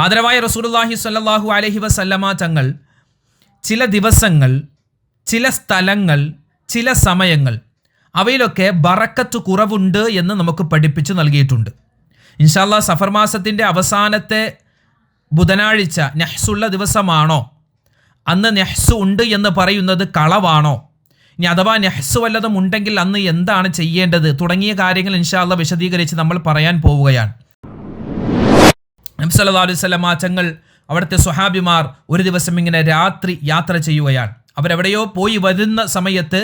ആദരവായ റസൂലുള്ളാഹി സ്വല്ലല്ലാഹു അലഹി വസല്ലമ തങ്ങൾ ചില ദിവസങ്ങൾ ചില സ്ഥലങ്ങൾ ചില സമയങ്ങൾ അവയിലൊക്കെ ബറക്കത്ത് കുറവുണ്ട് എന്ന് നമുക്ക് പഠിപ്പിച്ചു നൽകിയിട്ടുണ്ട്. ഇൻഷാല്ലാ സഫർ മാസത്തിന്റെ അവസാനത്തെ ബുധനാഴ്ച നെഹ്സുള്ള ദിവസമാണോ? അന്ന് നെഹ്സു ഉണ്ട് എന്ന് പറയുന്നത് കളവാണോ? ഇനി അഥവാ നെഹ്സു വല്ലതും ഉണ്ടെങ്കിൽ അന്ന് എന്താണ് ചെയ്യേണ്ടത്? തുടങ്ങിയ കാര്യങ്ങൾ ഇൻഷാല്ല വിശദീകരിച്ച് നമ്മൾ പറയാൻ പോവുകയാണ്. നബ്സല്ലാ അലൈഹി ആ മാറ്റങ്ങൾ അവിടുത്തെ സ്വഹാബിമാർ ഒരു ദിവസം ഇങ്ങനെ രാത്രി യാത്ര ചെയ്യുകയാണ്. അവരെവിടെയോ പോയി വരുന്ന സമയത്ത്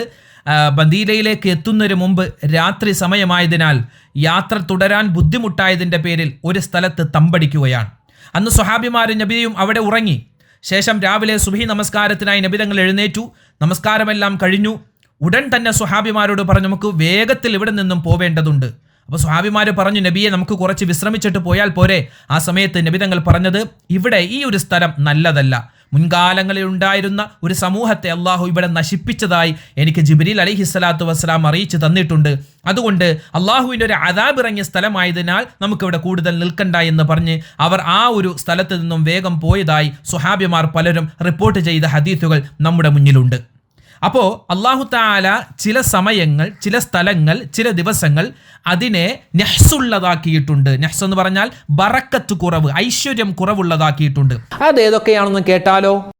ബന്ദീലയിലേക്ക് എത്തുന്നതിന് മുമ്പ് രാത്രി സമയമായതിനാൽ യാത്ര തുടരാൻ ബുദ്ധിമുട്ടായതിന്റെ പേരിൽ ഒരു സ്ഥലത്ത് തമ്പടിക്കുകയാണ്. അന്ന് സ്വഹാബിമാർ നബിയും അവിടെ ഉറങ്ങി. ശേഷം രാവിലെ സുബഹി നമസ്കാരത്തിനായി നബിതങ്ങൾ എഴുന്നേറ്റു. നമസ്കാരമെല്ലാം കഴിഞ്ഞു. ഉടൻ തന്നെ സ്വഹാബിമാരോട് പറഞ്ഞു നമുക്ക് വേഗത്തിൽ ഇവിടെ നിന്നും പോവേണ്ടതുണ്ട്. അപ്പോൾ സ്വഹാബിമാർ പറഞ്ഞു നബിയെ നമുക്ക് കുറച്ച് വിശ്രമിച്ചിട്ട് പോയാൽ പോരെ. ആ സമയത്ത് നബി തങ്ങൾ പറഞ്ഞത് ഇവിടെ ഈ ഒരു സ്ഥലം നല്ലതല്ല. മുൻകാലങ്ങളിൽ ഉണ്ടായിരുന്ന ഒരു സമൂഹത്തെ അള്ളാഹു ഇവിടെ നശിപ്പിച്ചതായി എനിക്ക് ജിബിരിൽ അലഹി സ്വലാത്തു വസ്സലാം അറിയിച്ചു തന്നിട്ടുണ്ട്. അതുകൊണ്ട് അള്ളാഹുവിന്റെ ഒരു അതാബ് ഇറങ്ങിയ സ്ഥലമായതിനാൽ നമുക്കിവിടെ കൂടുതൽ നിൽക്കണ്ട എന്ന് പറഞ്ഞ് അവർ ആ ഒരു സ്ഥലത്ത് നിന്നും വേഗം പോയതായി സുഹാബിമാർ പലരും റിപ്പോർട്ട് ചെയ്ത ഹദീസുകൾ നമ്മുടെ മുന്നിലുണ്ട്. അപ്പോൾ അള്ളാഹു താല ചില സമയങ്ങൾ ചില സ്ഥലങ്ങൾ ചില ദിവസങ്ങൾ അതിനെ നെഹ്സുള്ളതാക്കിയിട്ടുണ്ട്. നെഹ്സ് എന്ന് പറഞ്ഞാൽ ബറക്കത്ത് കുറവ് ഐശ്വര്യം കുറവുള്ളതാക്കിയിട്ടുണ്ട്. അത് ഏതൊക്കെയാണെന്ന് കേട്ടാലോ?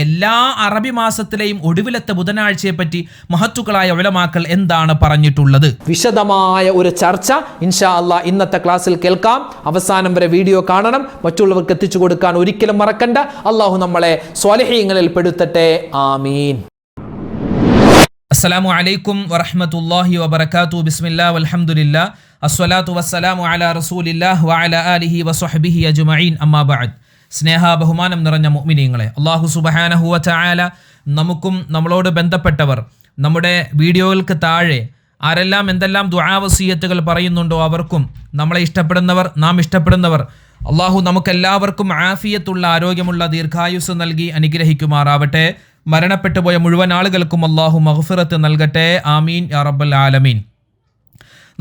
എല്ലാ അറബി മാസത്തിലെയും ഒടുവിലത്തെ ബുധനാഴ്ചയെ പറ്റി മഹത്തുക്കളായ ഒലമാക്കൾ എന്താണ് പറഞ്ഞിട്ടുള്ളത്? വിശദമായ ഒരു ചർച്ച ഇൻഷാ അല്ലാ ഇന്നത്തെ ക്ലാസ്സിൽ കേൾക്കാം. അവസാനം വരെ വീഡിയോ കാണണം. മറ്റുള്ളവർക്ക് എത്തിച്ചു കൊടുക്കാൻ ഒരിക്കലും മറക്കണ്ട. അള്ളാഹു നമ്മളെ സ്വാലഹീങ്ങളിൽ പെടുത്തട്ടെ. ആമീൻ. അസ്സലാമു അലൈക്കും വറഹ്മത്തുള്ളാഹി വബറകാതു ബിസ്മില്ലാ വൽഹംദുലില്ലാ. അസ്വലാത്തു വസ്സലാമു അലാ റസൂലില്ലാ വഅല ആലിഹി വസ്വഹ്ബിഹി അജ്മഈൻ. അമ്മാ ബഅദ്. സ്നേഹ ബഹുമാനം നിറഞ്ഞ മുഅ്മിനീങ്ങളെ. അള്ളാഹു സുബ്ഹാനഹു വ തആല നമുക്കും നമ്മളോട് ബന്ധപ്പെട്ടവർ നമ്മുടെ വീഡിയോകൾക്ക് താഴെ ആരെല്ലാം എന്തെല്ലാം ദുആവസീയത്തുകൾ പറയുന്നുണ്ടോ അവർക്കും നമ്മളെ ഇഷ്ടപ്പെടുന്നവർ നാം ഇഷ്ടപ്പെടുന്നവർ അള്ളാഹു നമുക്കെല്ലാവർക്കും ആഫിയത്തുള്ള ആരോഗ്യമുള്ള ദീർഘായുസ് നൽകി അനുഗ്രഹിക്കുമാറാവട്ടെ. മരണപ്പെട്ടുപോയ മുഴുവൻ ആളുകൾക്കും അള്ളാഹു മഹഫിറത്ത് നൽകട്ടെ. ആമീൻ യാ റബ്ബൽ ആലമീൻ.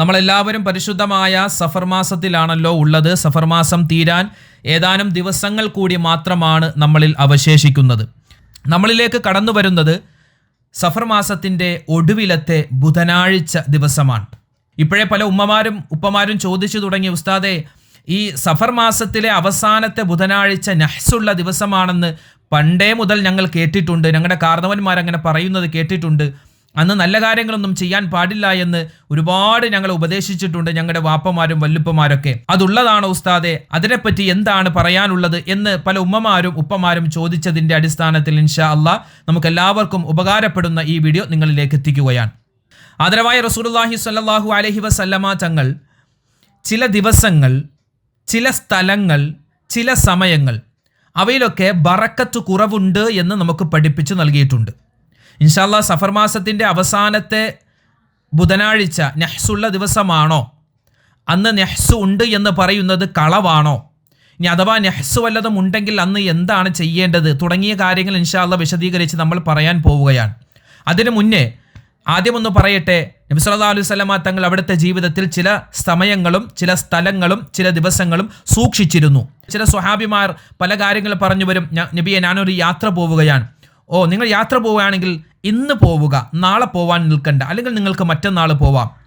നമ്മളെല്ലാവരും പരിശുദ്ധമായ സഫർ മാസത്തിലാണല്ലോ ഉള്ളത്. സഫർ മാസം തീരാൻ ഏതാനും ദിവസങ്ങൾ കൂടി മാത്രമാണ് നമ്മളിൽ അവശേഷിക്കുന്നത്. നമ്മളിലേക്ക് കടന്നു വരുന്നത് സഫർ മാസത്തിന്റെ ഒടുവിലത്തെ ബുധനാഴ്ച ദിവസമാണ്. ഇപ്പോഴേ പല ഉമ്മമാരും ഉപ്പമാരും ചോദിച്ചു തുടങ്ങി ഉസ്താദെ ഈ സഫർ മാസത്തിലെ അവസാനത്തെ ബുധനാഴ്ച നഹ്സുള്ള ദിവസമാണെന്ന് പണ്ടേ മുതൽ ഞങ്ങൾ കേട്ടിട്ടുണ്ട്. ഞങ്ങളുടെ കാർന്നവന്മാർ അങ്ങനെ പറയുന്നത് കേട്ടിട്ടുണ്ട്. അന്ന് നല്ല കാര്യങ്ങളൊന്നും ചെയ്യാൻ പാടില്ല എന്ന് ഒരുപാട് ഞങ്ങൾ ഉപദേശിച്ചിട്ടുണ്ട് ഞങ്ങളുടെ വാപ്പമാരും വല്ലുപ്പമാരൊക്കെ. അതുള്ളതാണോ ഉസ്താദെ? അതിനെപ്പറ്റി എന്താണ് പറയാനുള്ളത് എന്ന് പല ഉമ്മമാരും ഉപ്പമാരും ചോദിച്ചതിന്റെ അടിസ്ഥാനത്തിൽ ഇൻഷാ അള്ളാ നമുക്ക് എല്ലാവർക്കും ഉപകാരപ്പെടുന്ന ഈ വീഡിയോ നിങ്ങളിലേക്ക് എത്തിക്കുകയാണ്. ആദരവായ റസൂലുള്ളാഹി സ്വല്ലല്ലാഹു അലഹി വസല്ലമ തങ്ങൾ ചില ദിവസങ്ങൾ ചില സ്ഥലങ്ങൾ ചില സമയങ്ങൾ അവയിലൊക്കെ ബറക്കത്ത് കുറവുണ്ട് എന്ന് നമുക്ക് പഠിപ്പിച്ചു നൽകിയിട്ടുണ്ട്. ഇൻഷാല്ല സഫർ മാസത്തിന്റെ അവസാനത്തെ ബുധനാഴ്ച നെഹ്സുള്ള ദിവസമാണോ? അന്ന് നെഹ്സു ഉണ്ട് എന്ന് പറയുന്നത് കളവാണോ? ഇനി അഥവാ നെഹ്സു വല്ലതും ഉണ്ടെങ്കിൽ അന്ന് എന്താണ് ചെയ്യേണ്ടത്? തുടങ്ങിയ കാര്യങ്ങൾ ഇൻഷാല്ല വിശദീകരിച്ച് നമ്മൾ പറയാൻ പോവുകയാണ്. അതിനു മുന്നേ ആദ്യമൊന്ന് പറയട്ടെ നബി സല്ലല്ലാഹു അലൈഹി വസല്ലമ തങ്ങൾ അവിടുത്തെ ജീവിതത്തിൽ ചില സമയങ്ങളും ചില സ്ഥലങ്ങളും ചില ദിവസങ്ങളും സൂക്ഷിച്ചിരുന്നു. ചില സ്വഹാബിമാർ പല കാര്യങ്ങൾ പറഞ്ഞു വരും. "ഞാ- നബിയെ ഞാനൊരു യാത്ര പോവുകയാണ്. ഓ നിങ്ങൾ യാത്ര പോവുകയാണെങ്കിൽ ഇന്ന് പോവുക നാളെ പോവാൻ നിൽക്കണ്ട. അല്ലെങ്കിൽ നിങ്ങൾക്ക് മറ്റന്നാൾ പോവാം.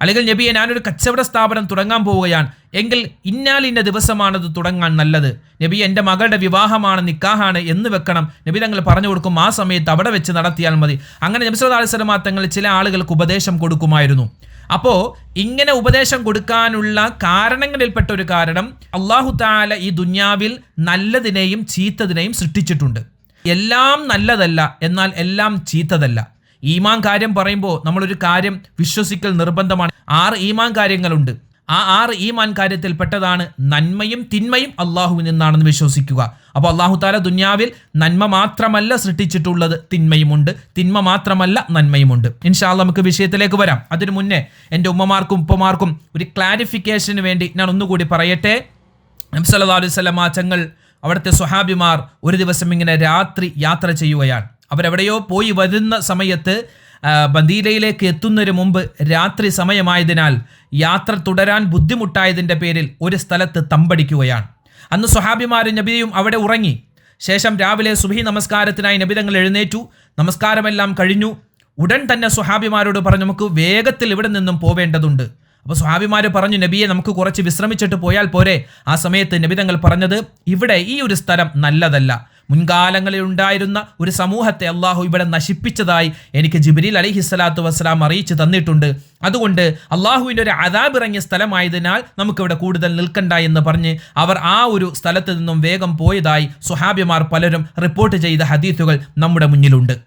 അല്ലെങ്കിൽ നബിയെ ഞാനൊരു കച്ചവട സ്ഥാപനം തുടങ്ങാൻ പോവുകയാണ്. എങ്കിൽ ഇന്നാലിന്ന ദിവസമാണത് തുടങ്ങാൻ നല്ലത്. നബി എന്റെ മകളുടെ വിവാഹമാണ് നിക്കാഹാണ് എന്ന് വെക്കണം. നബി തങ്ങൾ പറഞ്ഞു കൊടുക്കും ആ സമയത്ത് അവിടെ വെച്ച് നടത്തിയാൽ മതി. അങ്ങനെ നബി സല്ലല്ലാഹു അലൈഹി തങ്ങൾ ചില ആളുകൾക്ക് ഉപദേശം കൊടുക്കുമായിരുന്നു. അപ്പോൾ ഇങ്ങനെ ഉപദേശം കൊടുക്കാനുള്ള കാരണങ്ങളിൽപ്പെട്ട ഒരു കാരണം അള്ളാഹു താല ഈ ദുന്യാവിൽ നല്ലതിനെയും ചീത്തതിനെയും സൃഷ്ടിച്ചിട്ടുണ്ട്. എല്ലാം നല്ലതല്ല എന്നാൽ എല്ലാം ചീത്തതല്ല. ഈമാൻ കാര്യം പറയുമ്പോൾ നമ്മളൊരു കാര്യം വിശ്വസിക്കൽ നിർബന്ധമാണ്. ആറ് ഈമാൻ കാര്യങ്ങളുണ്ട്. ആ ആറ് ഈമാൻ കാര്യത്തിൽ പെട്ടതാണ് നന്മയും തിന്മയും അള്ളാഹുവിൽ നിന്നാണെന്ന് വിശ്വസിക്കുക. അപ്പോൾ അള്ളാഹു താല ദുന്യാവിൽ നന്മ മാത്രമല്ല സൃഷ്ടിച്ചിട്ടുള്ളത് തിന്മയുമുണ്ട് തിന്മ മാത്രമല്ല നന്മയുമുണ്ട്. ഇൻഷാല്ല നമുക്ക് വിഷയത്തിലേക്ക് വരാം. അതിനു മുന്നേ എന്റെ ഉമ്മമാർക്കും ഉപ്പമാർക്കും ഒരു ക്ലാരിഫിക്കേഷന് വേണ്ടി ഞാൻ ഒന്നുകൂടി പറയട്ടെ. നബ്സല്ലാ അലൈഹി സ്വലം മാറ്റങ്ങൾ അവിടുത്തെ സ്വഹാബിമാർ ഒരു ദിവസം ഇങ്ങനെ രാത്രി യാത്ര ചെയ്യുകയാണ്. അവരെവിടെയോ പോയി വരുന്ന സമയത്ത് ബന്ദീലയിലേക്ക് എത്തുന്നതിന് മുമ്പ് രാത്രി സമയമായതിനാൽ യാത്ര തുടരാൻ ബുദ്ധിമുട്ടായതിന്റെ പേരിൽ ഒരു സ്ഥലത്ത് തമ്പടിക്കുകയാണ്. അന്ന് സ്വഹാബിമാരും നബിയും അവിടെ ഉറങ്ങി. ശേഷം രാവിലെ സുഭി നമസ്കാരത്തിനായി നബിതങ്ങൾ എഴുന്നേറ്റു. നമസ്കാരമെല്ലാം കഴിഞ്ഞു. ഉടൻ തന്നെ സുഹാബിമാരോട് പറഞ്ഞു നമുക്ക് വേഗത്തിൽ ഇവിടെ നിന്നും പോവേണ്ടതുണ്ട്. അപ്പോൾ സ്വാഭിമാർ പറഞ്ഞു നബിയെ നമുക്ക് കുറച്ച് വിശ്രമിച്ചിട്ട് പോയാൽ പോരെ. ആ സമയത്ത് നബിതങ്ങൾ പറഞ്ഞത് ഇവിടെ ഈ ഒരു സ്ഥലം നല്ലതല്ല. മുൻകാലങ്ങളിൽ ഉണ്ടായിരുന്ന ഒരു സമൂഹത്തെ അള്ളാഹു ഇവിടെ നശിപ്പിച്ചതായി എനിക്ക് ജിബിരിൽ അലി ഹിസ്സലാത്തു വസ്സലാം അറിയിച്ചു തന്നിട്ടുണ്ട്. അതുകൊണ്ട് അള്ളാഹുവിന്റെ ഒരു അതാബ് ഇറങ്ങിയ സ്ഥലമായതിനാൽ നമുക്കിവിടെ കൂടുതൽ നിൽക്കണ്ട എന്ന് പറഞ്ഞ് അവർ ആ ഒരു സ്ഥലത്ത് നിന്നും വേഗം പോയതായി സുഹാബിമാർ പലരും റിപ്പോർട്ട് ചെയ്ത ഹദീത്തുകൾ നമ്മുടെ മുന്നിലുണ്ട്.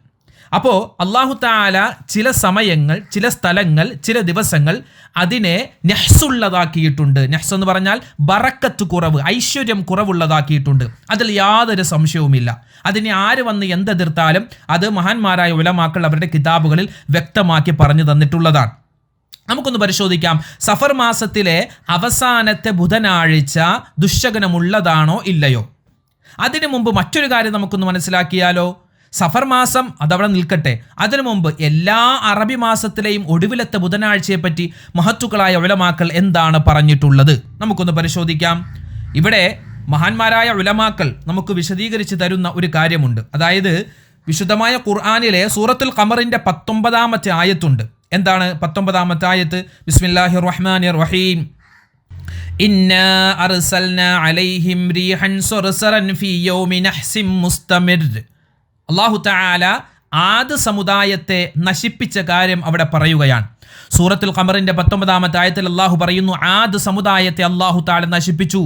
അപ്പോൾ അള്ളാഹു താല ചില സമയങ്ങൾ ചില സ്ഥലങ്ങൾ ചില ദിവസങ്ങൾ അതിനെ നെഹ്സുള്ളതാക്കിയിട്ടുണ്ട്. നെഹ്സ് എന്ന് പറഞ്ഞാൽ ബറക്കത്ത് കുറവ് ഐശ്വര്യം കുറവുള്ളതാക്കിയിട്ടുണ്ട്. അതിൽ യാതൊരു സംശയവുമില്ല. അതിനെ ആര് വന്ന് എന്തെതിർത്താലും അത് മഹാന്മാരായ ഉലമാക്കൾ അവരുടെ കിതാബുകളിൽ വ്യക്തമാക്കി പറഞ്ഞു തന്നിട്ടുള്ളതാണ്. നമുക്കൊന്ന് പരിശോധിക്കാം. സഫർ മാസത്തിലെ അവസാനത്തെ ബുധനാഴ്ച ദുശ്ശകനമുള്ളതാണോ ഇല്ലയോ? അതിനു മുമ്പ് മറ്റൊരു കാര്യം നമുക്കൊന്ന് മനസ്സിലാക്കിയാലോ? സഫർ മാസം അതവിടെ നിൽക്കട്ടെ. അതിനു മുമ്പ് എല്ലാ അറബി മാസത്തിലെയും ഒടുവിലത്തെ ബുധനാഴ്ചയെ പറ്റി മഹത്തുക്കളായ ഉലമാക്കൾ എന്താണ് പറഞ്ഞിട്ടുള്ളത്? നമുക്കൊന്ന് പരിശോധിക്കാം. ഇവിടെ മഹാന്മാരായ ഉലമാക്കൾ നമുക്ക് വിശദീകരിച്ച് തരുന്ന ഒരു കാര്യമുണ്ട്. അതായത് വിശുദ്ധമായ ഖുർആാനിലെ സൂറത്തുൽ ഖമറിന്റെ പത്തൊമ്പതാമത്തെ ആയത്തുണ്ട്. എന്താണ് പത്തൊമ്പതാമത്തെ ആയത്ത്? ബിസ്മില്ലാഹി റഹ്മാൻ റഹീം ഇന്നാ അർസൽന അലൈഹിം റീഹൻ സുർസറൻ ഫീ യൗമി നഹ്സിം മുസ്തമിർ. അള്ളാഹു തആല ആദ് സമുദായത്തെ നശിപ്പിച്ച കാര്യം അവിടെ പറയുകയാണ്. സൂറത്തുൽ ഖമറിന്റെ പത്തൊമ്പതാമത്തെ ആയത്തിൽ അള്ളാഹു പറയുന്നു ആദ് സമുദായത്തെ അള്ളാഹു താല നശിപ്പിച്ചു.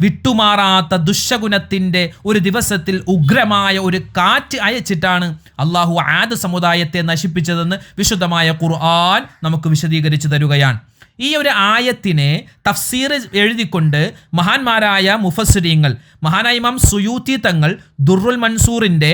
വിട്ടുമാറാത്ത ദുശഗുണത്തിന്റെ ഒരു ദിവസത്തിൽ ഉഗ്രമായ ഒരു കാറ്റ് അയച്ചിട്ടാണ് അള്ളാഹു ആദ് സമുദായത്തെ നശിപ്പിച്ചതെന്ന് വിശുദ്ധമായ ഖുർആൻ നമുക്ക് വിശദീകരിച്ചു തരുകയാണ്. ഈ ഒരു ആയത്തിനെ തഫ്സീർ എഴുതിക്കൊണ്ട് മഹാന്മാരായ മുഫസ്സിരീങ്ങൾ മഹാനായ ഇമാം സുയൂത്തി തങ്ങൾ ദുർറുൽ മൻസൂറിന്റെ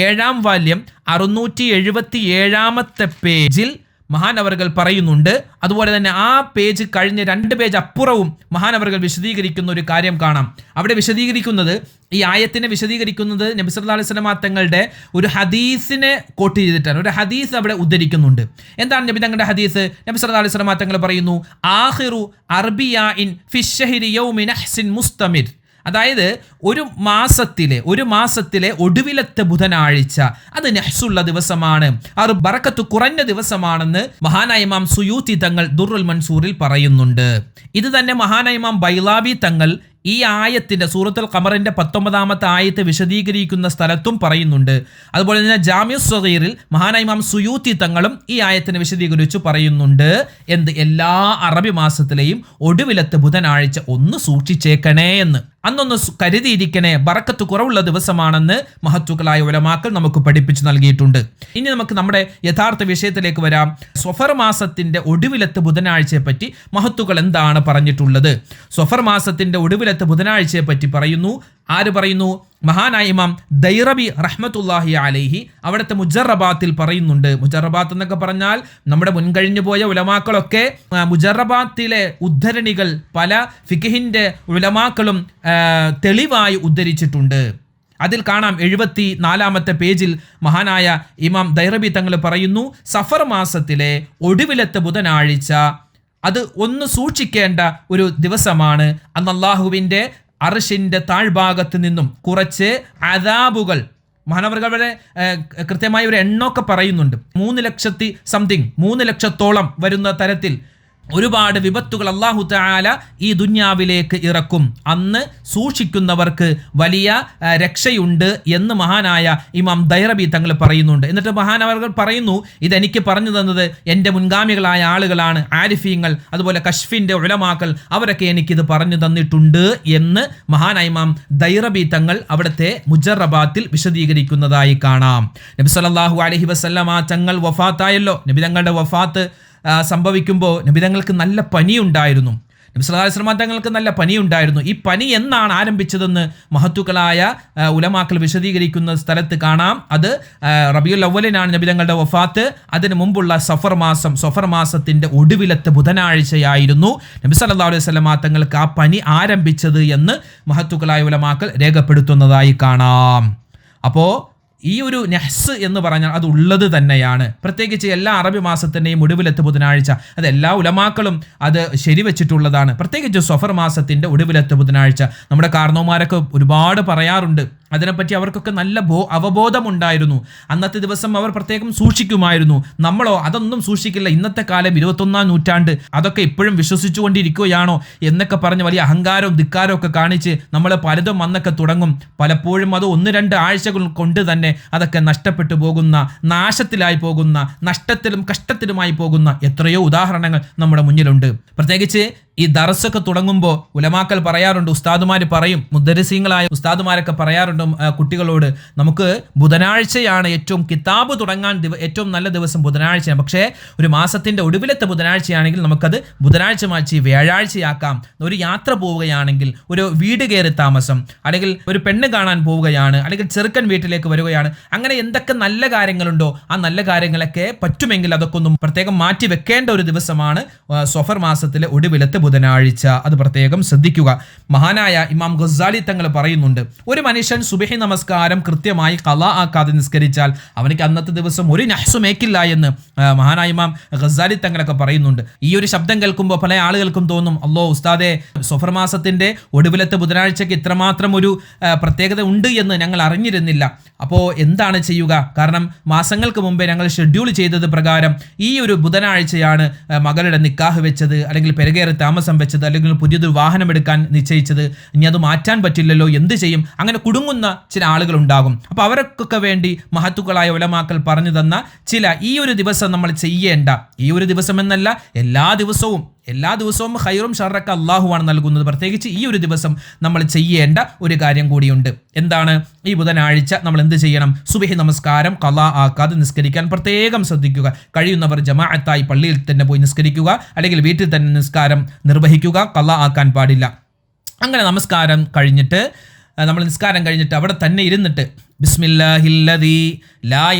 ഏഴാം വാല്യം അറുന്നൂറ്റി എഴുപത്തി ഏഴാമത്തെ പേജിൽ മഹാനവറുകൾ പറയുന്നുണ്ട്. അതുപോലെ തന്നെ ആ പേജ് കഴിഞ്ഞ രണ്ട് പേജ് അപ്പുറവും മഹാനവറുകൾ വിശദീകരിക്കുന്ന ഒരു കാര്യം കാണാം. അവിടെ വിശദീകരിക്കുന്നത് ഈ ആയത്തിനെ വിശദീകരിക്കുന്നത് നബി സല്ലല്ലാഹു അലൈഹി തങ്ങളുടെ ഒരു ഹദീസിനെ കോട്ട് ചെയ്തിട്ടാണ്. ഒരു ഹദീസ് അവിടെ ഉദ്ധരിക്കുന്നുണ്ട്. എന്താണ് നബി തങ്ങളുടെ ഹദീസ്? നബി സല്ലാ അലൈഹി വസല്ലമ തങ്ങൾ പറയുന്നു ആഹിറു അർബിയാഇൻ ഫിശ്ശഹരി യൗമിൻ അഹ്സിൻ മുസ്തമിർ. അതായത് ഒരു മാസത്തിലെ ഒരു മാസത്തിലെ ഒടുവിലത്തെ ബുധനാഴ്ച അത് നെഹ്സുള്ള ദിവസമാണ്. അത് ബറക്കത്ത് കുറഞ്ഞ ദിവസമാണെന്ന് മഹാനായ ഇമാം സുയൂത്തി തങ്ങൾ ദുർറുൽ മൻസൂറിൽ പറയുന്നുണ്ട്. ഇത് തന്നെ മഹാനായ ബൈലാബി തങ്ങൾ ഈ ആയത്തിന്റെ സൂറത്തുൽ ഖമറിന്റെ പത്തൊമ്പതാമത്തെ ആയത്ത് വിശദീകരിക്കുന്ന സ്ഥലത്തും പറയുന്നുണ്ട്. അതുപോലെ തന്നെ ജാമ്യു സഗീറിൽ മഹാനായ ഇമാം സുയൂത്തി തങ്ങളും ഈ ആയത്തിനെ വിശദീകരിച്ചു പറയുന്നുണ്ട്. എന്ത് എല്ലാ അറബി മാസത്തിലെയും ഒടുവിലത്തെ ബുധനാഴ്ച ഒന്ന് സൂക്ഷിച്ചേക്കണേ എന്ന്. അന്നൊന്ന് കരുതിയിരിക്കണേ ബറക്കത്ത് കുറവുള്ള ദിവസമാണെന്ന് മഹത്തുക്കളായ ഉലമാക്കൾ നമുക്ക് പഠിപ്പിച്ചു നൽകിയിട്ടുണ്ട്. ഇനി നമുക്ക് നമ്മുടെ യഥാർത്ഥ വിഷയത്തിലേക്ക് വരാം. സ്വഫർ മാസത്തിന്റെ ഒടുവിലത്തെ ബുധനാഴ്ചയെ പറ്റി മഹത്തുക്കൾ എന്താണ് പറഞ്ഞിട്ടുള്ളത്? സ്വഫർ മാസത്തിന്റെ ഒടുവിലത്തെ ബുധനാഴ്ചയെ പറ്റി പറയുന്നു. ആര് പറയുന്നു? മഹാനായ ഇമാം ദൈറബി റഹ്മത്തുല്ലാഹി അലൈഹി അവിടുത്തെ മുജറബാത്തിൽ പറയുന്നുണ്ട്. മുജറബാത്ത് എന്നൊക്കെ പറഞ്ഞാൽ നമ്മുടെ മുൻകഴിഞ്ഞു പോയ ഉലമാക്കളൊക്കെ മുജറബാത്തിലെ ഉദ്ധരണികൾ പല ഫിഖിഹിന്റെ ഉലമാക്കളും തെളിവായി ഉദ്ധരിച്ചിട്ടുണ്ട്. അതിൽ കാണാം എഴുപത്തി നാലാമത്തെ പേജിൽ മഹാനായ ഇമാം ദൈറബി തങ്ങൾ പറയുന്നു സഫർ മാസത്തിലെ ഒടുവിലത്തെ ബുധനാഴ്ച അത് ഒന്ന് സൂക്ഷിക്കേണ്ട ഒരു ദിവസമാണ്. അന്ന് അള്ളാഹുവിന്റെ അറിഷിന്റെ താഴ്ഭാഗത്ത് നിന്നും കുറച്ച് അതാബുകൾ മഹാനവർകളുടെ കൃത്യമായ ഒരു എണ്ണമൊക്കെ പറയുന്നുണ്ട്. മൂന്ന് ലക്ഷത്തി സംതിങ് മൂന്ന് ലക്ഷത്തോളം വരുന്ന തരത്തിൽ ഒരുപാട് വിപത്തുകൾ അള്ളാഹു താല ഈ ദുന്യാവിലേക്ക് ഇറക്കും. അന്ന് സൂക്ഷിക്കുന്നവർക്ക് വലിയ രക്ഷയുണ്ട് എന്ന് മഹാനായ ഇമാം ദൈറബി തങ്ങൾ പറയുന്നുണ്ട്. എന്നിട്ട് മഹാനവർ പറയുന്നു ഇതെനിക്ക് പറഞ്ഞു തന്നത് എന്റെ മുൻഗാമികളായ ആളുകളാണ് ആരിഫീങ്ങൾ അതുപോലെ കഷ്ഫിന്റെ ഉലമാക്കൾ അവരൊക്കെ എനിക്കിത് പറഞ്ഞു തന്നിട്ടുണ്ട് എന്ന് മഹാനായ ഇമാം ദൈറബി തങ്ങൾ അവിടുത്തെ മുജറബാത്തിൽ വിശദീകരിക്കുന്നതായി കാണാം. നബി അലഹി അലൈഹി ആ തങ്ങൾ വഫാത്തായല്ലോ. നബി തങ്ങളുടെ വഫാത്ത് സംഭവിക്കുമ്പോൾ നബിതങ്ങൾക്ക് നല്ല പനിയുണ്ടായിരുന്നു. വസല്ലം തങ്ങൾക്ക് നല്ല പനിയുണ്ടായിരുന്നു. ഈ പനി എന്നാണ് ആരംഭിച്ചതെന്ന് മഹത്തുക്കളായ ഉലമാക്കൾ വിശദീകരിക്കുന്ന സ്ഥലത്ത് കാണാം. അത് റബിയുൽ അവലിനാണ് നബിതങ്ങളുടെ വഫാത്ത്. അതിന് മുമ്പുള്ള സഫർ മാസം സഫർ മാസത്തിന്റെ ഒടുവിലത്തെ ബുധനാഴ്ചയായിരുന്നു. നബി സല്ലല്ലാഹു അലൈഹി വസല്ലം തങ്ങൾക്ക് ആ പനി ആരംഭിച്ചത് എന്ന് മഹത്തുക്കളായ ഉലമാക്കൾ രേഖപ്പെടുത്തുന്നതായി കാണാം. അപ്പോൾ ഈ ഒരു നെഹ്സ് എന്ന് പറഞ്ഞാൽ അത് ഉള്ളത് തന്നെയാണ്. പ്രത്യേകിച്ച് എല്ലാ അറബി മാസത്തിന്റെയും ഒടുവിലത്തെ ബുധനാഴ്ച അത് എല്ലാ ഉലമാക്കളും അത് ശരിവെച്ചിട്ടുള്ളതാണ്. പ്രത്യേകിച്ച് സൊഫർ മാസത്തിന്റെ ഒടുവിലത്തെ ബുധനാഴ്ച നമ്മുടെ കാർണവന്മാരൊക്കെ ഒരുപാട് പറയാറുണ്ട്. അതിനെപ്പറ്റി അവർക്കൊക്കെ നല്ല ബോ അവബോധമുണ്ടായിരുന്നു. അന്നത്തെ ദിവസം അവർ പ്രത്യേകം സൂക്ഷിക്കുമായിരുന്നു. നമ്മളോ അതൊന്നും സൂക്ഷിക്കില്ല. ഇന്നത്തെ കാലം ഇരുപത്തൊന്നാം നൂറ്റാണ്ട്. അതൊക്കെ ഇപ്പോഴും വിശ്വസിച്ചുകൊണ്ടിരിക്കുകയാണോ എന്നൊക്കെ പറഞ്ഞ് വലിയ അഹങ്കാരവും ധിക്കാരവും ഒക്കെ കാണിച്ച് നമ്മൾ പലതും വന്നൊക്കെ തുടങ്ങും. പലപ്പോഴും അത് ഒന്ന് രണ്ട് ആഴ്ചകൾ കൊണ്ട് തന്നെ അതൊക്കെ നഷ്ടപ്പെട്ടു പോകുന്ന നാശത്തിലായി പോകുന്ന നഷ്ടത്തിലും കഷ്ടത്തിലുമായി പോകുന്ന എത്രയോ ഉദാഹരണങ്ങൾ നമ്മുടെ മുന്നിലുണ്ട്. പ്രത്യേകിച്ച് ഈ ദറസൊക്കെ തുടങ്ങുമ്പോൾ ഉലമാക്കൾ പറയാറുണ്ട് ഉസ്താദുമാർ പറയും മുദ്രസീങ്ങളായ ഉസ്താദുമാരൊക്കെ പറയാറുണ്ട് ആ, കുട്ടികളോട് നമുക്ക് ബുധനാഴ്ചയാണ് ഏറ്റവും കിതാബ് തുടങ്ങാൻ ഏറ്റവും നല്ല ദിവസം ബുധനാഴ്ചയാണ്. പക്ഷേ ഒരു മാസത്തിന്റെ ഒടുവിലത്തെ ബുധനാഴ്ചയാണെങ്കിൽ നമുക്കത് ബുധനാഴ്ച മാറ്റി വ്യാഴാഴ്ചയാക്കാം. ഒരു യാത്ര പോവുകയാണെങ്കിൽ ഒരു വീട് കയറി താമസം അല്ലെങ്കിൽ ഒരു പെണ്ണ് കാണാൻ പോവുകയാണ് അല്ലെങ്കിൽ ചെറുക്കൻ വീട്ടിലേക്ക് വരികയാണ് അങ്ങനെ എന്തൊക്കെ നല്ല കാര്യങ്ങളുണ്ടോ ആ നല്ല കാര്യങ്ങളൊക്കെ പറ്റുമെങ്കിൽ അതൊക്കെ ഒന്നും പ്രത്യേകം മാറ്റി വെക്കേണ്ട ഒരു ദിവസമാണ് സൊഫർ മാസത്തിലെ ഒടുവിലത്തെ ബുധനാഴ്ച. അത് പ്രത്യേകം ശ്രദ്ധിക്കുക. മഹാനായ ഇമാം ഗസാലി തങ്ങൾ പറയുന്നുണ്ട് ഒരു മനുഷ്യൻ സുബഹി നമസ്കാരം കൃത്യമായി കല ആക്കാതെ നിസ്കരിച്ചാൽ അവനിക്ക് അന്നത്തെ ദിവസം ഒരു നഹ്സുമേക്കില്ല എന്ന് മഹാനായ ഇമാം ഗസാലി തങ്ങളൊക്കെ പറയുന്നുണ്ട്. ഈ ഒരു ശബ്ദം കേൾക്കുമ്പോൾ പല ആളുകൾക്കും തോന്നും അല്ലോ ഉസ്താദെ സൊഫർ മാസത്തിന്റെ ഒടുവിലത്തെ ബുധനാഴ്ചയ്ക്ക് ഇത്രമാത്രം ഒരു പ്രത്യേകത ഉണ്ട് എന്ന് ഞങ്ങൾ അറിഞ്ഞിരുന്നില്ല. അപ്പോൾ എന്താണ് ചെയ്യുക? കാരണം മാസങ്ങൾക്ക് മുമ്പേ ഞങ്ങൾ ഷെഡ്യൂൾ ചെയ്തത് പ്രകാരം ഈ ഒരു ബുധനാഴ്ചയാണ് മകളുടെ നിക്കാഹ് വെച്ചത് അല്ലെങ്കിൽ പെരുകേറി താമസം വെച്ചത് അല്ലെങ്കിൽ പുതിയൊരു വാഹനം എടുക്കാൻ നിശ്ചയിച്ചത്. ഇനി അത് മാറ്റാൻ പറ്റില്ലല്ലോ എന്ത് ചെയ്യും? അങ്ങനെ കുടുങ്ങുന്ന ചില ആളുകൾ ഉണ്ടാകും അപ്പോൾ അവർക്കൊക്കെ വേണ്ടി മഹത്തുക്കളായ ഉലമാക്കൾ പറഞ്ഞു തന്ന ചില ഈ ഒരു ദിവസം നമ്മൾ ചെയ്യേണ്ട ഈ ഒരു ദിവസം എന്നല്ല എല്ലാ ദിവസവും എല്ലാ ദിവസവും ഹൈറും ഷറൊക്കെ അള്ളാഹുവാണ് നൽകുന്നത്. പ്രത്യേകിച്ച് ഈ ഒരു ദിവസം നമ്മൾ ചെയ്യേണ്ട ഒരു കാര്യം കൂടിയുണ്ട്. എന്താണ്? ഈ ബുധനാഴ്ച നമ്മൾ എന്ത് ചെയ്യണം? സുബഹി നമസ്കാരം കല ആക്കാതെ നിസ്കരിക്കാൻ പ്രത്യേകം ശ്രദ്ധിക്കുക. കഴിയുന്നവർ ജമാഅത്തായി പള്ളിയിൽ തന്നെ പോയി നിസ്കരിക്കുക അല്ലെങ്കിൽ വീട്ടിൽ തന്നെ നിസ്കാരം നിർവഹിക്കുക കല ആക്കാൻ പാടില്ല. അങ്ങനെ നമസ്കാരം കഴിഞ്ഞിട്ട് നമ്മൾ നിസ്കാരം കഴിഞ്ഞിട്ട് അവിടെ തന്നെ ഇരുന്നിട്ട് ലാ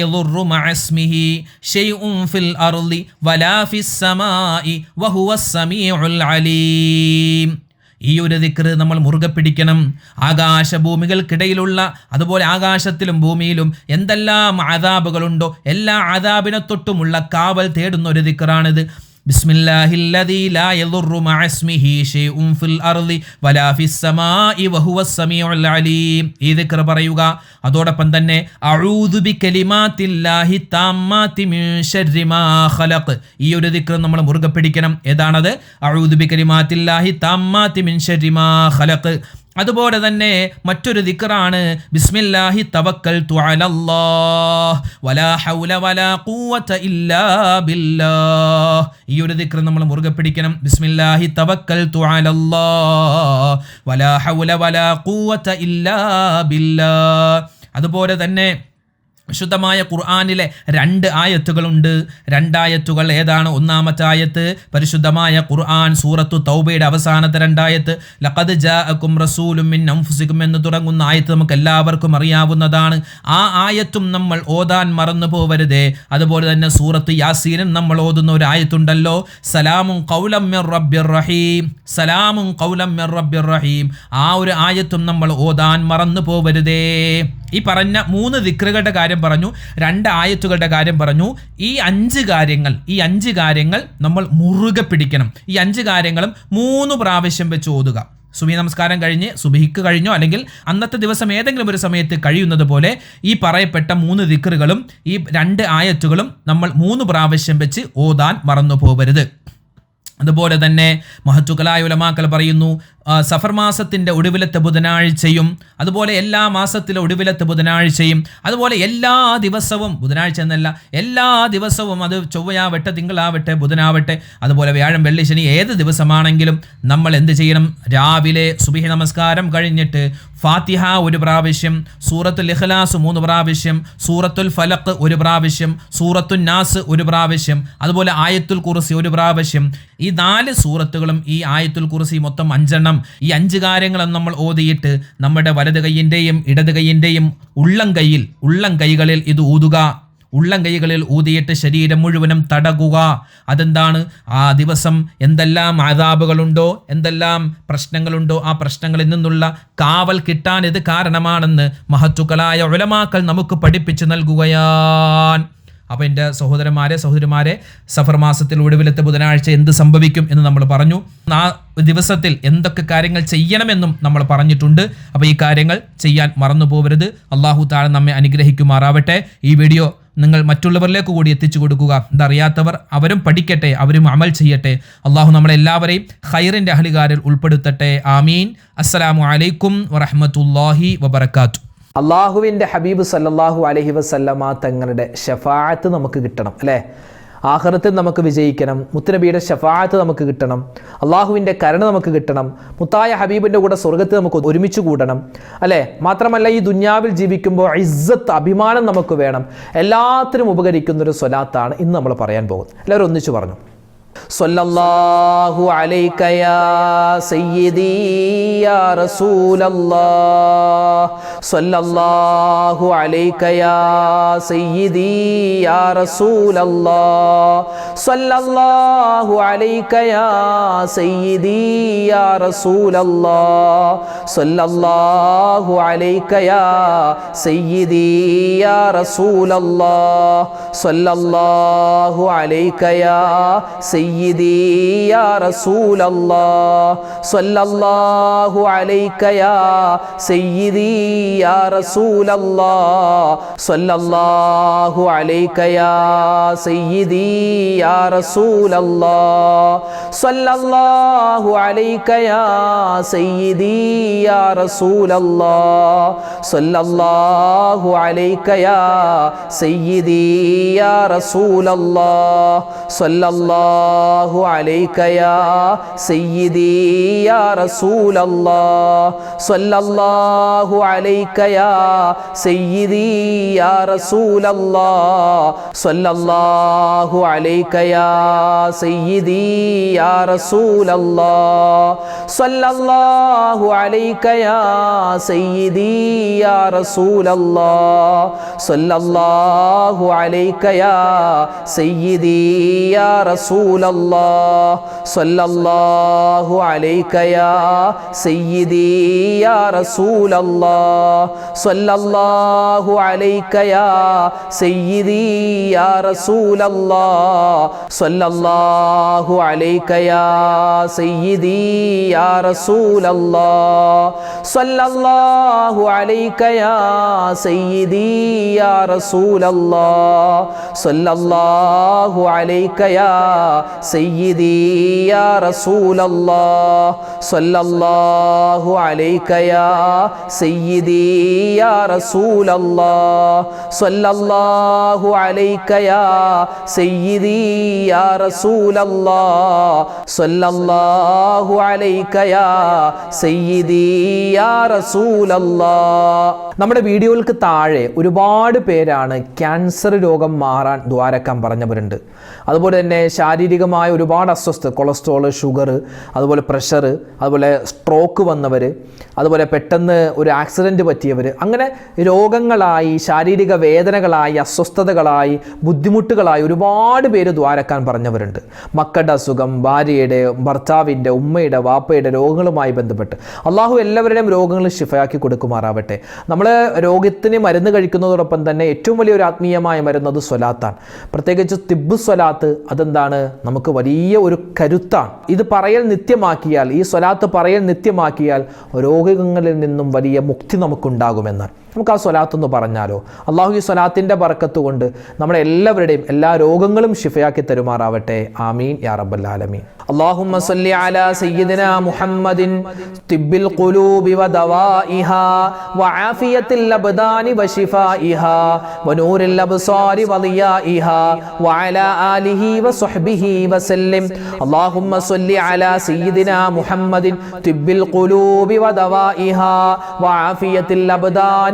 മഅസ്മിഹി ഫിൽ അർളി വലാ ഫിസ് സമീഉൽ അലീം. ഈ ഒരു ദിക്ർ നമ്മൾ മുറുകെ പിടിക്കണം. ആകാശഭൂമികൾക്കിടയിലുള്ള അതുപോലെ ആകാശത്തിലും ഭൂമിയിലും എന്തെല്ലാം ആദാബുകളുണ്ടോ എല്ലാ ആദാബിനെ തൊട്ടുമുള്ള കാവൽ തേടുന്ന ഒരു ദിക്റാണിത്. ബിസ്മില്ലാഹില്ലദീ ലാ യദുറു മഅ ഇസ്മിഹി ഷൈഉൻ ഫിൽ അർളി വലാ ഫിസ് സമാഇ വഹുവസ് സമീഉൽ അലീം. ഈ ദിക്ർ പറയുക അതോടൊപ്പം തന്നെ അഊദു ബികലിമാത്തില്ലാഹി താമ്മാതി മിൻ ശർരി മാ ഖലഖ്. ഈ ഒരു ദിക്ർ നമ്മൾ മുറുകെ പിടിക്കണം. ഏതാണത്? അഊദു ബികലിമാത്തില്ലാഹി താമ്മാതി മിൻ ശർരി മാ ഖലഖ്. അതുപോലെ തന്നെ മറ്റൊരു ദിക്റാണ് ബിസ്മില്ലാഹി തവക്കൽ ഈ ഒരു ദിക്ർ നമ്മൾ മുറുകെ പിടിക്കണം. ബിസ്മില്ലാഹി തവക്കൽ അതുപോലെ തന്നെ വിശുദ്ധമായ ഖുർആാനിലെ രണ്ട് ആയത്തുകളുണ്ട്. രണ്ടായത്തുകൾ ഏതാണ്? ഒന്നാമത്തെ ആയത്ത് പരിശുദ്ധമായ ഖുർആൻ സൂറത്തു തൗബയുടെ അവസാനത്തെ രണ്ടായത്ത്. ലഖദ് ജാഅക്കും റസൂലും മിൻ അൻഫുസിക്കും എന്ന് തുടങ്ങുന്ന ആയത്ത് നമുക്ക് എല്ലാവർക്കും അറിയാവുന്നതാണ്. ആ ആയത്തും നമ്മൾ ഓതാൻ മറന്നു പോവരുതേ. അതുപോലെ തന്നെ സൂറത്ത് യാസീനും നമ്മൾ ഓതുന്ന ഒരു ആയത്തുണ്ടല്ലോ. സലാമും കൗലം മിർ റബ്ബിർ റഹീം. സലാമും കൗലം മിർ റബ്ബിർ റഹീം. ആ ഒരു ആയത്തും നമ്മൾ ഓതാൻ മറന്നു പോവരുതേ. ഈ പറഞ്ഞ മൂന്ന് ദിക്റുകളുടെ കാര്യം പറഞ്ഞു രണ്ട് ആയത്തുകളുടെ കാര്യം പറഞ്ഞു. ഈ അഞ്ച് കാര്യങ്ങൾ ഈ അഞ്ച് കാര്യങ്ങൾ നമ്മൾ മുറുകെ പിടിക്കണം. ഈ അഞ്ച് കാര്യങ്ങളും മൂന്ന് പ്രാവശ്യം വെച്ച് ഓതുക. സുബി നമസ്കാരം കഴിഞ്ഞ് സുബിഹിക്ക് കഴിഞ്ഞോ അല്ലെങ്കിൽ അന്നത്തെ ദിവസം ഏതെങ്കിലും ഒരു സമയത്ത് കഴിയുന്നത് പോലെ ഈ പറയപ്പെട്ട മൂന്ന് ദിക്കറുകളും ഈ രണ്ട് ആയത്തുകളും നമ്മൾ മൂന്ന് പ്രാവശ്യം വെച്ച് ഓതാൻ മറന്നു പോകരുത് അതുപോലെ തന്നെ മഹത്തുക്കളായ ഉലമാക്കൾ പറയുന്നു സഫർ മാസത്തിന്റെ ഒടുവിലത്തെ ബുധനാഴ്ചയും അതുപോലെ എല്ലാ മാസത്തിലെ ഒടുവിലത്തെ ബുധനാഴ്ചയും അതുപോലെ എല്ലാ ദിവസവും ബുധനാഴ്ച എന്നല്ല എല്ലാ ദിവസവും അത് ചൊവ്വയാവട്ടെ തിങ്കളാവട്ടെ ബുധനാവട്ടെ അതുപോലെ വ്യാഴം വെള്ളി ശനി ഏത് ദിവസമാണെങ്കിലും നമ്മൾ എന്ത് ചെയ്യണം? രാവിലെ സുബിഹി നമസ്കാരം കഴിഞ്ഞിട്ട് ഫാത്തിഹ ഒരു പ്രാവശ്യം സൂറത്തുൽ ഇഖ്ലാസ് മൂന്ന് പ്രാവശ്യം സൂറത്തുൽ ഫലഖ് ഒരു പ്രാവശ്യം സൂറത്തുൽ നാസ് ഒരു പ്രാവശ്യം അതുപോലെ ആയത്തുൽ കുറിസി ഒരു പ്രാവശ്യം. ഈ നാല് സൂറത്തുകളും ഈ ആയത്തുൽ കുറിസി മൊത്തം അഞ്ചെണ്ണം. ഈ അഞ്ച് കാര്യങ്ങളും നമ്മൾ ഓതിയിട്ട് നമ്മുടെ വലത് കൈയിന്റെയും ഇടത് കൈയിന്റെയും ഉള്ളം കൈയിൽ ഉള്ളം കൈകളിൽ ഇത് ഊതുക. ഉള്ളം കൈകളിൽ ഊതിയിട്ട് ശരീരം മുഴുവനും തടകുക. അതെന്താണ്? ആ ദിവസം എന്തെല്ലാം ആതാപുകളുണ്ടോ എന്തെല്ലാം പ്രശ്നങ്ങളുണ്ടോ ആ പ്രശ്നങ്ങളിൽ നിന്നുള്ള കാവൽ കിട്ടാൻ ഇത് കാരണമാണെന്ന് മഹത്തുക്കളായ ഒലമാക്കൾ നമുക്ക് പഠിപ്പിച്ചു നൽകുകയാൻ അപ്പോൾ എന്റെ സഹോദരന്മാരെ സഹോദരിമാരെ സഫർ മാസത്തിൽ ഒടുവിലത്തെ ബുധനാഴ്ച എന്ത് സംഭവിക്കും എന്ന് നമ്മൾ പറഞ്ഞു. ആ ദിവസത്തിൽ എന്തൊക്കെ കാര്യങ്ങൾ ചെയ്യണമെന്നും നമ്മൾ പറഞ്ഞിട്ടുണ്ട്. അപ്പോൾ ഈ കാര്യങ്ങൾ ചെയ്യാൻ മറന്നു പോകരുത് അള്ളാഹു താഴെ നമ്മെ അനുഗ്രഹിക്കുമാറാവട്ടെ. ഈ വീഡിയോ നിങ്ങൾ മറ്റുള്ളവരിലേക്ക് കൂടി എത്തിച്ചു കൊടുക്കുക. ഇതറിയാത്തവർ അവരും പഠിക്കട്ടെ അവരും അമൽ ചെയ്യട്ടെ. അള്ളാഹു നമ്മളെല്ലാവരെയും ഹൈറിന്റെ അഹലികാരിൽ ഉൾപ്പെടുത്തട്ടെ. ആമീൻ. അസ്സലാമു അലൈക്കും വറഹമത്തല്ലാഹി വബർക്കാത്തു അള്ളാഹുവിന്റെ ഹബീബ് സല്ലാഹു അലഹി വസല്ലമ തങ്ങളുടെ ഷഫാഅത്ത് നമുക്ക് കിട്ടണം അല്ലേ? ആഹ്റത്തിൽ നമുക്ക് വിജയിക്കണം മുത്തുനബിയുടെ ഷഫാത്ത് നമുക്ക് കിട്ടണം അള്ളാഹുവിന്റെ കരുണ നമുക്ക് കിട്ടണം മുത്തായ ഹബീബിന്റെ കൂടെ സ്വർഗത്തിൽ നമുക്ക് ഒരുമിച്ച് കൂടണം അല്ലേ? മാത്രമല്ല ഈ ദുന്യാവിൽ ജീവിക്കുമ്പോൾ ഇസ്സത്ത് അഭിമാനം നമുക്ക് വേണം. എല്ലാത്തിനും ഉപകരിക്കുന്നൊരു സ്വലാത്താണ് ഇന്ന് നമ്മൾ പറയാൻ പോകുന്നത്. എല്ലാവരും ഒന്നിച്ചു പറഞ്ഞു. صلى الله عليك يا سيدي يا رسول الله صلى الله عليك يا سيدي يا رسول الله صلى الله عليك يا سيدي يا رسول الله صلى الله عليك يا سيدي يا رسول الله صلى الله عليك يا سيدي സയ്യിദി യാ റസൂലല്ലാഹ് സല്ലല്ലാഹു അലൈക യാ സയ്യിദി യാ റസൂലല്ലാഹ് സല്ലല്ലാഹു അലൈക യാ സയ്യിദി യാ റസൂലല്ലാഹ് സല്ലല്ലാഹു അലൈക യാ സയ്യിദി യാ റസൂലല്ലാഹ് സല്ലല്ലാഹു അലൈക യാ സയ്യിദി യാ റസൂലല്ലാഹ് സല്ലല്ലാഹു الله عليك يا سيدي يا رسول الله. صلى الله عليك يا سيدي يا رسول الله. صلى الله عليك يا سيدي يا رسول الله. صلى الله عليك يا سيدي يا رسول الله. صلى الله عليك يا سيدي يا رسول സല്ലല്ലാഹു അലൈക യാ സയ്യിദി യാ റസൂലല്ലാഹ് സല്ലല്ലാഹു അലൈക യാ സയ്യിദി യാ റസൂലല്ലാഹ് സല്ലല്ലാഹു അലൈക യാ സയ്യിദി യാ റസൂലല്ലാഹ് സല്ലല്ലാഹു അലൈക യാ സയ്യിദി യാ റസൂലല്ലാഹ് സല്ലല്ലാഹു അലൈക യാ യാ സല്ലല്ലാഹു യാ സല്ലല്ലാഹു യാ സല്ലല്ലാഹു യാ നമ്മുടെ വീഡിയോകൾക്ക് താഴെ ഒരുപാട് പേരാണ് ക്യാൻസർ രോഗം മാറാൻ ദ്വാരക്കാൻ പറഞ്ഞവരുണ്ട്. അതുപോലെ തന്നെ ശാരീരിക ശാരീരികമായ ഒരുപാട് അസ്വസ്ഥ കൊളസ്ട്രോൾ ഷുഗർ അതുപോലെ പ്രഷർ അതുപോലെ സ്ട്രോക്ക് വന്നവർ അതുപോലെ പെട്ടെന്ന് ഒരു ആക്സിഡന്റ് പറ്റിയവർ അങ്ങനെ രോഗങ്ങളായി ശാരീരിക വേദനകളായി അസ്വസ്ഥതകളായി ബുദ്ധിമുട്ടുകളായി ഒരുപാട് പേര് ദ്വാരക്കാൻ പറഞ്ഞവരുണ്ട്. മക്കളുടെ അസുഖം ഭാര്യയുടെ ഭർത്താവിന്റെ ഉമ്മയുടെ വാപ്പയുടെ രോഗങ്ങളുമായി ബന്ധപ്പെട്ട്. അള്ളാഹു എല്ലാവരുടെയും രോഗങ്ങൾ ഷിഫയാക്കി കൊടുക്കുമാറാവട്ടെ. നമ്മൾ രോഗത്തിന് മരുന്ന് കഴിക്കുന്നതോടൊപ്പം തന്നെ ഏറ്റവും വലിയൊരു ആത്മീയമായ മരുന്ന് അത് സ്വലാത്താണ്. പ്രത്യേകിച്ച് തിബ് സ്വലാത്ത് അതെന്താണ്? നമുക്ക് വലിയ ഒരു കരുത്താണ്. ഇത് പറയൽ നിത്യമാക്കിയാൽ ഈ സ്വലാത്ത് പറയൽ നിത്യമാക്കിയാൽ രോഗങ്ങളിൽ നിന്നും വലിയ മുക്തി നമുക്കുണ്ടാകുമെന്നാണ് നമുക്ക് ആ സ്വലാത്തൊന്ന് പറഞ്ഞാലോ അള്ളാഹു ഈ സ്വലാത്തിൻ്റെ ബറക്കത്ത് കൊണ്ട് നമ്മുടെ എല്ലാവരുടെയും എല്ലാ രോഗങ്ങളും ഷിഫയാക്കി തരുമാറാവട്ടെ ആമീൻ യാ റബ്ബൽ ആലമീൻ اللهم صل على سيدنا محمد طب القلوب ودوائها وعافية الأبدان وشفائها ونور الأبصار وضيائها وعلى آله وصحبه وسلم اللهم صل على سيدنا محمد طب القلوب ودوائها وعافية الأبدان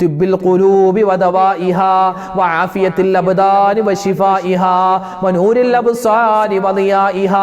തിബ്ബിൽ ഖുലൂബി വദവാഇഹ വആഫിയത്തിൽ അബ്ദാനി വശിഫാഇഹ വനൂരിൽ അബ്സാരി വദിയാഇഹ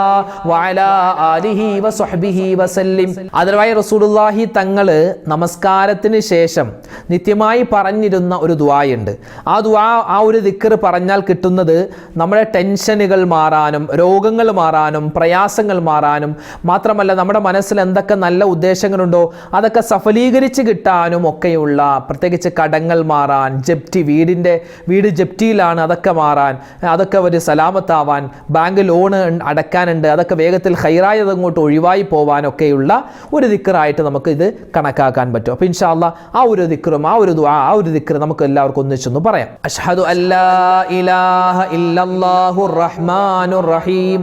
വഅലാ ആലിഹി വസ്വഹ്ബിഹി വസല്ലിം. അതിർവായി റസൂലുള്ളാഹി തങ്ങൾ നമസ്കാരത്തിന് ശേഷം നിത്യമായി പറഞ്ഞിരുന്ന ഒരു ദുവായുണ്ട് ആ ദുആ ആ ഒരു ദിക്ർ പറഞ്ഞാൽ കിട്ടുന്നത് നമ്മുടെ ടെൻഷനുകൾ മാറാനും രോഗങ്ങൾ മാറാനും പ്രയാസങ്ങൾ മാറാനും മാത്രമല്ല നമ്മുടെ മനസ്സിൽ എന്തൊക്കെ നല്ല ഉദ്ദേശങ്ങളുണ്ടോ അതൊക്കെ സഫലീകരിച്ച് കിട്ടാനും ഒക്കെയുള്ള പ്രത്യേക പ്രത്യേകിച്ച് കടങ്ങൾ മാറാൻ ജപ്തി വീടിൻ്റെ വീട് ജപ്തിയിലാണ് അതൊക്കെ മാറാൻ അതൊക്കെ ഒരു സലാമത്താവാൻ ബാങ്ക് ലോണ് അടക്കാനുണ്ട് അതൊക്കെ വേഗത്തിൽ ഹൈറായത് അങ്ങോട്ട് ഒഴിവായി പോവാനൊക്കെയുള്ള ഒരു ദിക്കറായിട്ട് നമുക്ക് ഇത് കണക്കാക്കാൻ പറ്റും അപ്പോൾ ഇൻഷാല്ല ആ ഒരു ദിക്കറും ആ ഒരു ദുആ ആ ഒരു ദിക്കർ നമുക്ക് എല്ലാവർക്കും ഒന്നിച്ചൊന്ന് പറയാം അഷ്ഹദു അല്ലാ ഇലാഹ ഇല്ലല്ലാഹു റഹ്മാനുർ റഹീം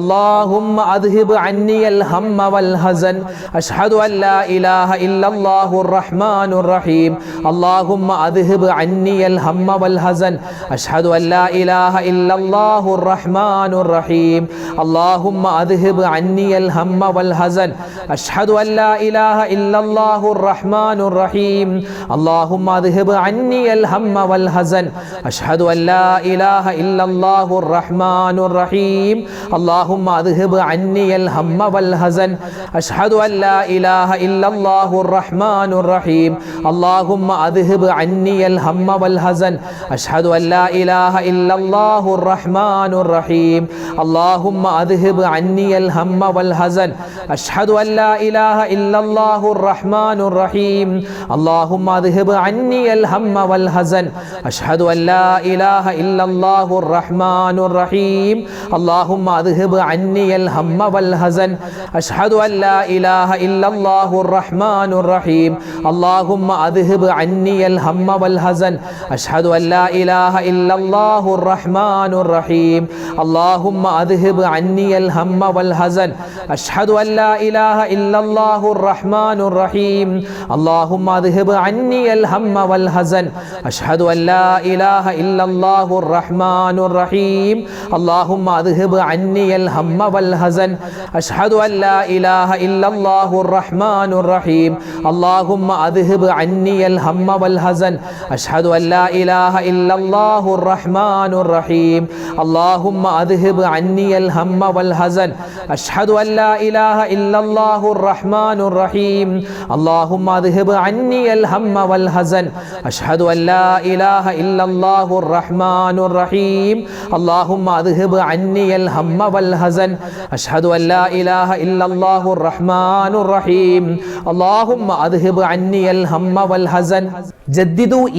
اللهم أذهب عني الهم والحزن أشهد أن لا إله إلا الله الرحمن الرحيم اللهم أذهب عني الهم والحزن. أشهد أن لا إله إلا الله الرحمن الرحيم. اللهم أذهب عني الهم والحزن. أشهد أن لا إله إلا الله الرحمن الرحيم. اللهم أذهب عني الهم والحزن. أشهد أن لا إله إلا الله الرحمن الرحيم. اللهم أذهب عني الهم والحزن. أشهد أن لا إله إلا الله الرحمن الرحيم. اللهم أذهب عني الهم والحزن. أشهد أن لا إله إلا الله الرحمن الرحيم. اللهم أذهب عني الهم والحزن. أشهد أن لا إله إلا الله الرحمن الرحيم. اللهم أذهب عني الهم والحزن. أشهد أن لا إله إلا الله الرحمن الرحيم. اللهم أذهب عني الهم والحزن. أشهد أن لا إله إلا الله الرحمن الرحيم. اللهم أذهب الهم والحزن. أشهد أن لا إله إلا الله الرحمن الرحيم. اللهم أذهب عني الهم والحزن. أشهد أن لا إله إلا الله الرحمن الرحيم. اللهم أذهب عني الهم والحزن. أشهد أن لا إله إلا الله الرحمن الرحيم. اللهم أذهب عني الهم والحزن. أشهد أن لا إله إلا الله الرحمن الرحيم. اللهم أذهب عني الهم والحزن. أشهد أن لا إله إلا الله الرحمن الرحيم. اللهم أذهب عني الهم والحزن. أشهد أن لا إله إلا الله الرحمن الرحيم. اللهم أذهب عني الهم والحزن. أشهد أن لا إله إلا الله الرحمن الرحيم. اللهم أذهب عني الهم والحزن. أشهد أن لا إله إلا الله الرحمن الرحيم. اللهم أذهب عني الهم والحزن. ജദ്ദിദു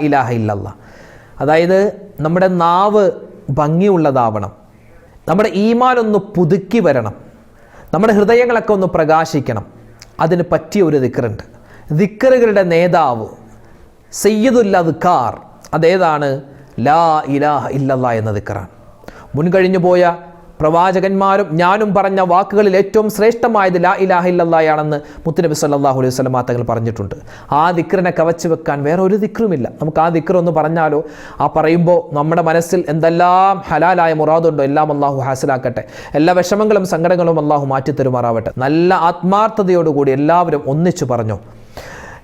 ഇലാഹ അതായത് നമ്മുടെ നാവ് ഭംഗിയുള്ളതാവണം. നമ്മുടെ ഈമാൻ ഒന്ന് പുതുക്കി വരണം. നമ്മുടെ ഹൃദയങ്ങളൊക്കെ ഒന്ന് പ്രകാശിക്കണം. അതിന് പറ്റിയ ഒരു ദിക്കറുണ്ട് ദിക്കറുകളുടെ നേതാവ് സയ്യിദുല്ല ദിക്കാർ അതേതാണ് ലാ ഇലാഹ ഇല്ലല്ലാ എന്ന ദിക്കറാണ് മുൻകഴിഞ്ഞു പോയ പ്രവാചകന്മാരും ഞാനും പറഞ്ഞ വാക്കുകളിൽ ഏറ്റവും ശ്രേഷ്ഠമായത് ലാ ഇലാഹ ഇല്ലല്ലായാണെന്ന് മുത്തുനബി സല്ലാഹു അലൈഹി വസല്ലം തങ്ങൾ പറഞ്ഞിട്ടുണ്ട്. ആ ദിക്റിനെ കവച്ചു വെക്കാൻ വേറെ ഒരു ദിക്റുമില്ല. നമുക്ക് ആ ദിക്ർ ഒന്ന് പറഞ്ഞാലോ? ആ പറയുമ്പോൾ നമ്മുടെ മനസ്സിൽ എന്തെല്ലാം ഹലാലായ മുറാദുണ്ടോ? എല്ലാം അള്ളാഹു ഹാസിലാക്കട്ടെ. എല്ലാ വിഷമങ്ങളും സങ്കടങ്ങളും അള്ളാഹു മാറ്റിത്തരുമാറാവട്ടെ. നല്ല ആത്മാർത്ഥതയോടുകൂടി എല്ലാവരും ഒന്നിച്ചു പറഞ്ഞു?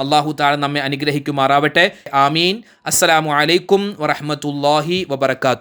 അള്ളാഹു താഴെ നമ്മെ അനുഗ്രഹിക്കുമാറാവട്ടെ. ആമീൻ. അസ്സലാമു അലൈക്കും വറഹ്മത്തുള്ളാഹി വബറകാത്തു.